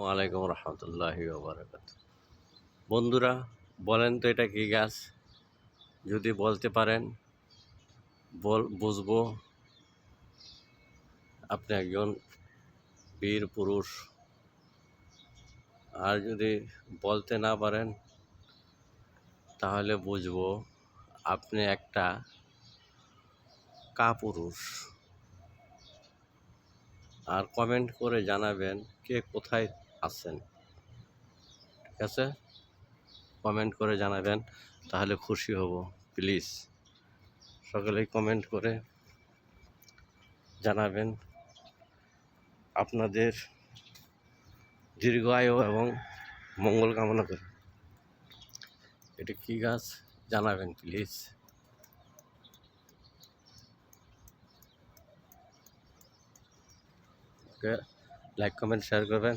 ওয়ালাইকুম রহমতুল্লাহি বারাকাত বন্ধুরা, বলেন তো এটা কি গাছ? যদি বলতে পারেন, বল, বুঝব। আপনি একজন বীর পুরুষ। আর যদি বলতে না পারেন, তাহলে বুঝব আপনি একটা কাপুরুষ। আর কমেন্ট করে জানাবেন কে কোথায় আছেন। ঠিক আছে? কমেন্ট করে জানাবেন, তাহলে খুশি হব, প্লিজ। সকলেই কমেন্ট করে জানাবেন আপনাদের দীর্ঘ আয়ু এবং মঙ্গল কামনা করে। এটা কী গাছ? জানাবেন, please. Okay, like, comment, share করবেন।